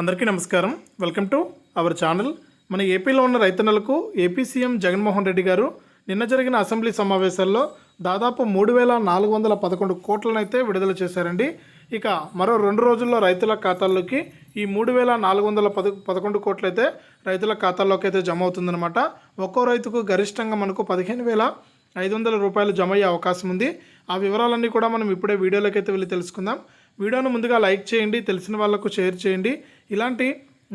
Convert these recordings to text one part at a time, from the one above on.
అందరికీ నమస్కారం. Welcome to our channel. మన ఏపీలో ఉన్న రైతన్నలకు ఏపీ సీఎం జగన్మోహన్ రెడ్డి గారు నిన్న జరిగిన అసెంబ్లీ సమావేశాల్లో దాదాపు మూడు వేల నాలుగు వందల పదకొండు కోట్లనైతే విడుదల చేశారండి. ఇక మరో రెండు రోజుల్లో రైతుల ఖాతాల్లోకి ఈ మూడు వేల నాలుగు వందల పద పదకొండు కోట్లు అయితే రైతుల ఖాతాల్లోకి అయితే జమ అవుతుందన్నమాట. ఒక్కో రైతుకు గరిష్టంగా మనకు పదిహేను వేల ఐదు వందల రూపాయలు జమ అయ్యే అవకాశం ఉంది. ఆ వివరాలన్నీ కూడా మనం ఇప్పుడే వీడియోలోకి అయితే వెళ్ళి తెలుసుకుందాం. వీడియోను ముందుగా లైక్ చేయండి తెలిసిన వాళ్ళకు షేర్ చేయండి. ఇలాంటి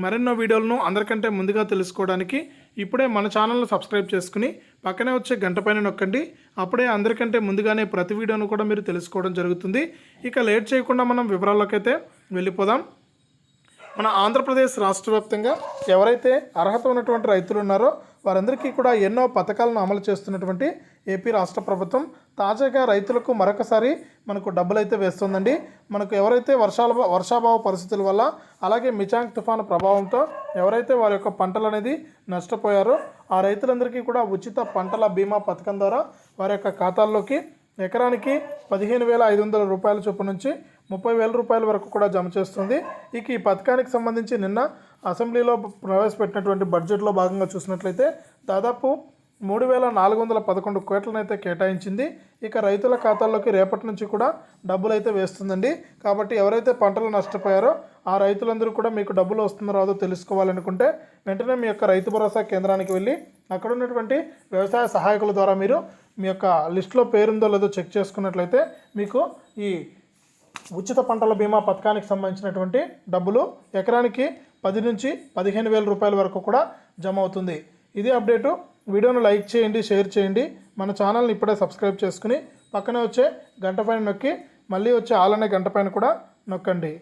మరెన్నో వీడియోలను అందరికంటే ముందుగా తెలుసుకోవడానికి ఇప్పుడే మన ఛానల్ను సబ్స్క్రైబ్ చేసుకుని పక్కనే వచ్చే గంట పైన నొక్కండి. అప్పుడే అందరికంటే ముందుగానే ప్రతి వీడియోను కూడా మీరు తెలుసుకోవడం జరుగుతుంది. ఇక లేట్ చేయకుండా మనం వివరాల్లోకి అయితే వెళ్ళిపోదాం. మన ఆంధ్రప్రదేశ్ రాష్ట్ర వ్యాప్తంగా ఎవరైతే అర్హత ఉన్నటువంటి రైతులు ఉన్నారో వారందరికీ కూడా ఎన్నో పథకాలను అమలు చేస్తున్నటువంటి ఏపీ రాష్ట్ర ప్రభుత్వం తాజాగా రైతులకు మరొకసారి మనకు డబ్బులు అయితే వేస్తుందండి. మనకు ఎవరైతే వర్షాల వర్షాభావ పరిస్థితుల వల్ల అలాగే మిచాంగ్ తుఫాను ప్రభావంతో ఎవరైతే వారి యొక్క పంటలు అనేది నష్టపోయారో ఆ రైతులందరికీ కూడా ఉచిత పంటల బీమా పథకం ద్వారా వారి యొక్క ఖాతాల్లోకి ఎకరానికి పదిహేను వేల ఐదు వందల రూపాయల చొప్పున నుంచి ముప్పై వేల రూపాయల వరకు కూడా జమ చేస్తుంది. ఇక ఈ పథకానికి సంబంధించి నిన్న అసెంబ్లీలో ప్రవేశపెట్టినటువంటి బడ్జెట్లో భాగంగా చూసినట్లయితే దాదాపు మూడు వేల నాలుగు వందల పదకొండు కోట్లను అయితే కేటాయించింది. ఇక రైతుల ఖాతాల్లోకి రేపటి నుంచి కూడా డబ్బులు అయితే వేస్తుందండి. కాబట్టి ఎవరైతే పంటలు నష్టపోయారో ఆ రైతులందరూ కూడా మీకు డబ్బులు వస్తుందో రాదో తెలుసుకోవాలనుకుంటే వెంటనే మీ యొక్క రైతు భరోసా కేంద్రానికి వెళ్ళి అక్కడ ఉన్నటువంటి వ్యవసాయ సహాయకుల ద్వారా మీరు మీ యొక్క లిస్టులో పేరుందో లేదో చెక్ చేసుకున్నట్లయితే మీకు ఈ ఉచిత పంటల బీమా పథకానికి సంబంధించినటువంటి డబ్బులు ఎకరానికి పది నుంచి పదిహేను వేల రూపాయల వరకు కూడా జమ అవుతుంది. ఇది అప్డేటు. వీడియోను లైక్ చేయండి షేర్ చేయండి. మన ఛానల్ని ఇప్పుడే సబ్స్క్రైబ్ చేసుకుని పక్కనే వచ్చే గంట పైన నొక్కి మళ్ళీ వచ్చే ఆలనే గంట పైన కూడా నొక్కండి.